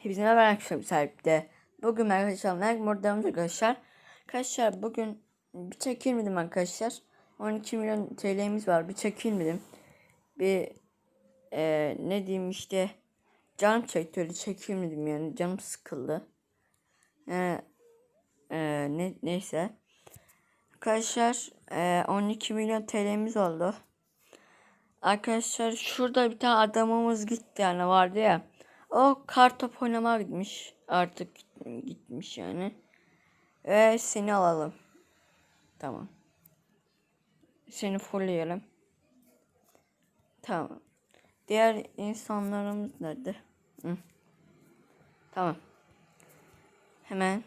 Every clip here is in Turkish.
Hepinize merhaba arkadaşlar sahipte. Bugün arkadaşlar like modlarımız arkadaşlar. Arkadaşlar bugün bir çekilmedim arkadaşlar. 12 milyon TL'miz var. Bir çekilmedim. Bir e, ne diyeyim işte canım çekti öyle çekilmedim yani canım sıkıldı. E, e, ne, neyse. Arkadaşlar e, 12 milyon TL'miz oldu. Arkadaşlar şurada bir tane adamımız gitti yani vardı ya. O kartop oynamaya gitmiş. Artık gitmiş yani. Ve seni alalım. Tamam. Seni fullleyelim. Tamam. Diğer insanlarımız nerede? Hı. Tamam. Hemen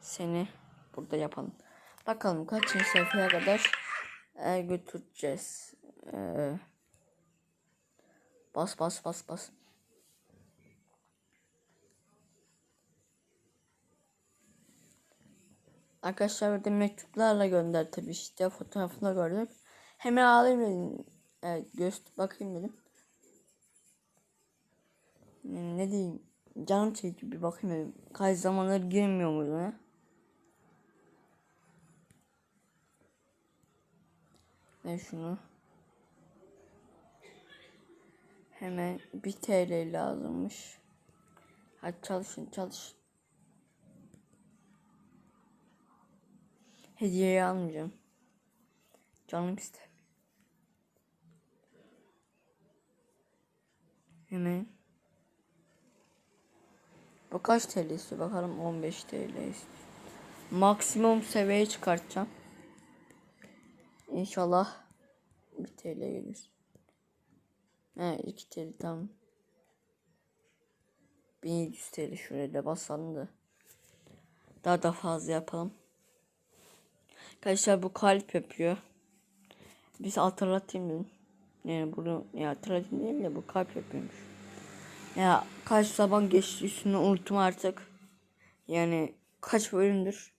seni burada yapalım. Bakalım kaçıncı sayfaya kadar e, götüreceğiz. E, bas bas bas bas. Arkadaşlar burada mektuplarla gönder tabii işte fotoğrafını gördüm. Hemen alayım dedim. Evet göz bakayım dedim. Ne, ne diyeyim? Canım çekti bir bakayım dedim. Kaç zamandır girmiyor muydu ne? Ben şunu hemen bir TL lazımmış. Hadi çalışın çalış. Hediyeyi almayacağım. Canım ister. Hemen. Bu kaç TL istiyor bakalım 15 TL istiyor. Maksimum seviyeye çıkartacağım. İnşallah 1 TL gelir. He 2 TL tamam. 1700 TL şuraya da basalım da. Daha da fazla yapalım. Arkadaşlar bu kalp yapıyor. Biz hatırlatayım dedim. Yani bunu ya hatırlatayım değil de bu kalp yapıyormuş. Ya kaç zaman geçti üstünü unuttum artık. Yani kaç bölümdür.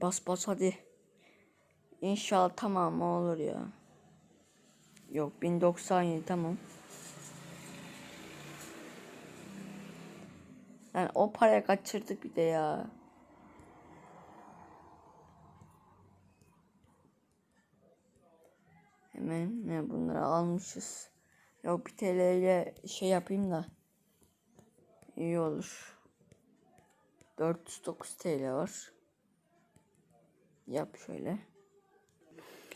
Bas bas hadi. İnşallah tamam olur ya. Yok 1097 tamam. Yani o paraya kaçırdık bir de ya. Hemen ne bunları almışız. Yok bir TL ile şey yapayım da iyi olur. 409 TL var. Yap şöyle.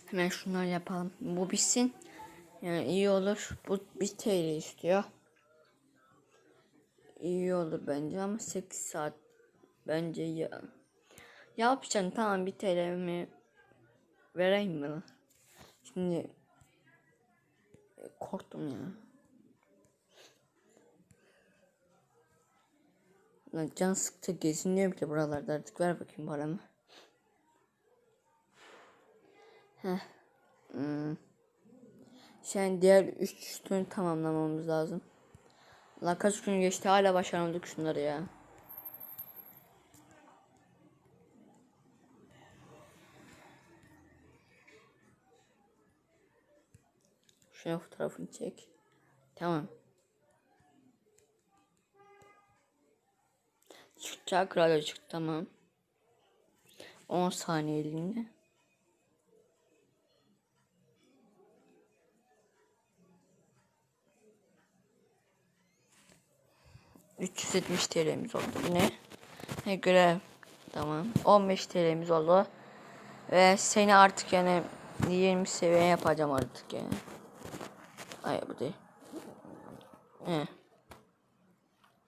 Hemen şunları yapalım. Bu bitsin. Yani iyi olur. Bu 1 TL istiyor. İyi olur bence ama 8 saat bence ya. Yapacaksın tamam 1 TL mi vereyim mi? Şimdi korktum ya. Lan can sıktı geziniyor bile buralarda artık ver bakayım paramı. Heh. Hmm. Diğer 3 üstünü tamamlamamız lazım. Lan kaç gün geçti hala başaramadık şunları ya. Şuna fotoğrafını çek. Tamam. Çıkacak radyo çıktı tamam. 10 saniyeliğinde. ...370 TL'miz oldu yine. Ne görev. Tamam. 15 TL'miz oldu. Ve seni artık yani 20 seviye yapacağım artık yani. Ay bu değil. He.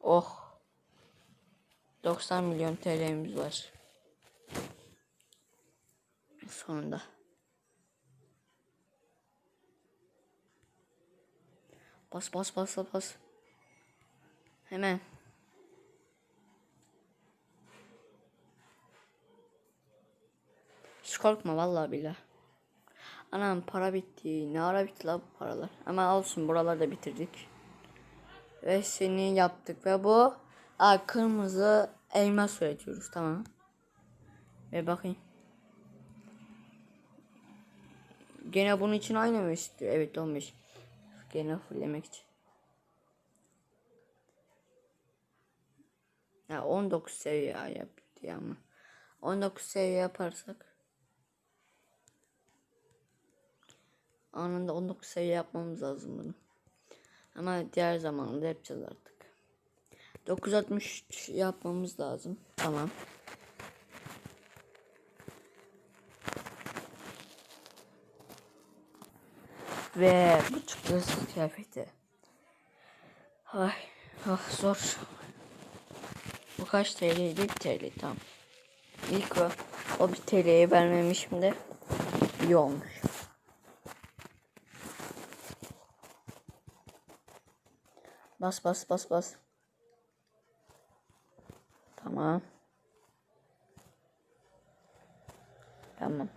Oh. 90 milyon TL'miz var. Sonunda. Bas bas bas bas. Hemen. Korkma vallahi billah. Anam para bitti. Ne ara bitti la bu paralar. Ama olsun buraları da bitirdik. Ve seni yaptık ve bu aa, kırmızı elmas üretiyoruz tamam. Ve bakayım. Gene bunun için aynı mı istiyor? Evet 15. Gene fulllemek için. Ya 19 seviye yaptı ama. 19 seviye yaparsak anında 19 seviye yapmamız lazım bunu. Ama diğer zamanda yapacağız artık. 963 yapmamız lazım. Tamam. Ve bu çıktı kıyafeti. Ay, ah zor. Bu kaç TL'ydi? 1 TL tamam. İlk o, o 1 TL'ye vermemişim de iyi olmuş. Bas bas bas bas. Tamam. Tamam.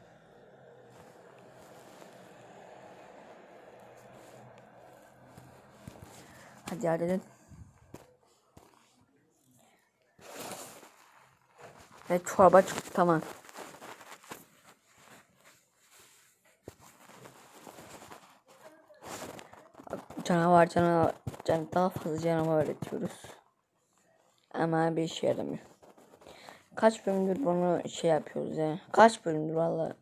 Hadi hadi. Ve çorba çıktı tamam. Canavar canavar can daha fazla canavar öğretiyoruz. Ama bir işe yaramıyor. Kaç bölümdür bunu şey yapıyoruz ya. Kaç bölümdür valla.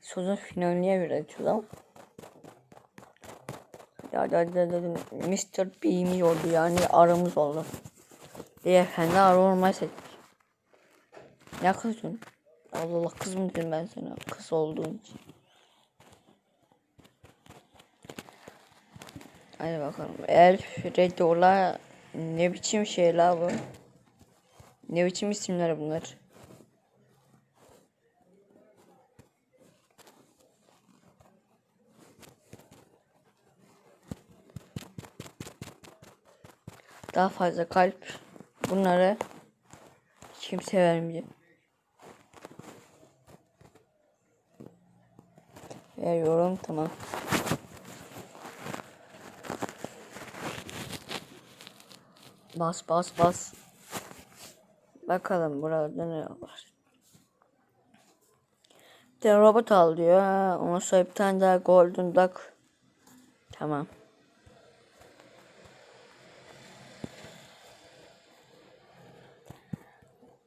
Sözün finaline üretiyoruz ama. Ya da da Mr. B'miz oldu yani aramız oldu. Beyefendi ara olmayı seçtik. Ne kızıyorsun? Allah Allah kız mı dedim ben sana kız olduğun için. Hadi bakalım. Elf, Redola ne biçim şeyler bu? Ne biçim isimler bunlar? Daha fazla kalp bunları kimse vermeyecek. Veriyorum tamam. Bas bas bas. Bakalım burada ne var. Bir robot al diyor. Ondan sonra bir tane daha golden duck. Tamam.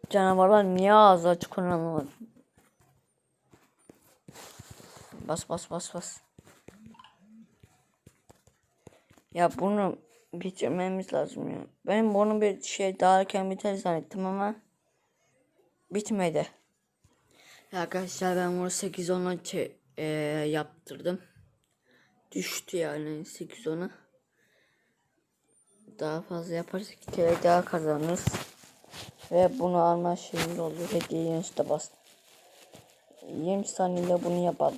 Canavarlar niye ağzı açık anlamadım. Bas bas bas bas. Ya bunu bitirmemiz lazım ya. Ben bunu bir şey daha erken biter zannettim ama bitmedi. Ya arkadaşlar ben bunu 8 10'a e, yaptırdım. Düştü yani 8 10'a. Daha fazla yaparsak 2 TL daha kazanırız. Ve bunu alma şeyimiz oldu. Hediye yanlışta bastım. 20 saniyede bunu yapalım.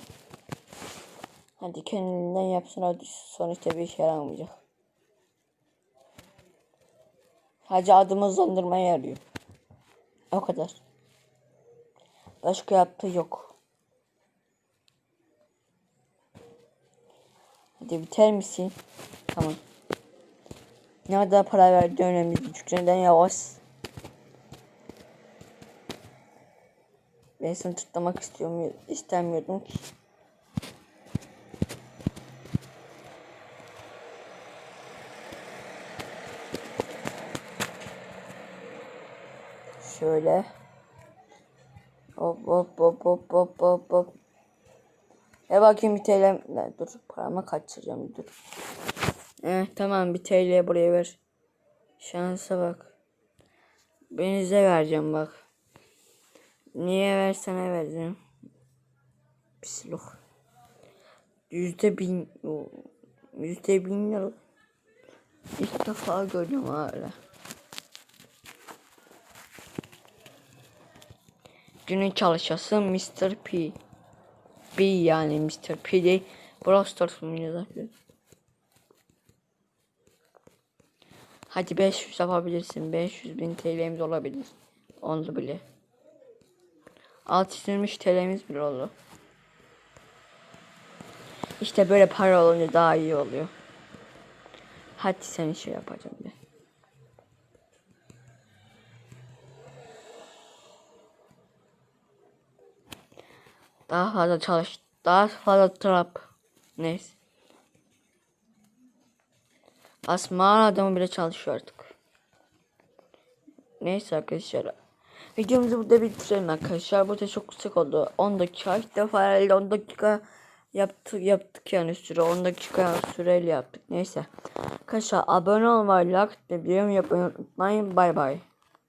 Hadi kendinden yapsın hadi sonuçta bir işe yaramayacak. Hacı adımı hızlandırmaya yarıyor. O kadar. Başka yaptığı yok. Hadi biter misin? Tamam. Ne kadar para verdi önemli değil. Çünkü neden yavaş? Ben seni tutlamak istiyorum, istemiyordum ki. Şöyle. Hop hop hop hop hop hop hop. E bakayım bir TL. Dur paramı kaçıracağım dur. Eh tamam bir TL buraya ver. Şansa bak. Ben size vereceğim bak. Niye versene vereceğim. Pislik. Yüzde bin. Yüzde bin lira. İlk defa gördüm hala. Günün çalışası Mr. P. B yani Mr. P değil. Brawl Stars mı zaten? Hadi 500 yapabilirsin. 500 bin TL'miz olabilir. Onu bile. 623 TL'miz bile oldu. İşte böyle para olunca daha iyi oluyor. Hadi sen şey yapacağım bir. Daha fazla çalış Daha fazla trap. Neyse. Asma adamı bile çalışıyor artık. Neyse arkadaşlar. Videomuzu burada bitirelim arkadaşlar. Burada çok kısa oldu. 10 dakika. İlk defa herhalde 10 dakika yaptık yaptık yani süre 10 dakika süreyle yaptık. Neyse. Arkadaşlar abone olmayı, like yorum yapmayı unutmayın. Bay bay.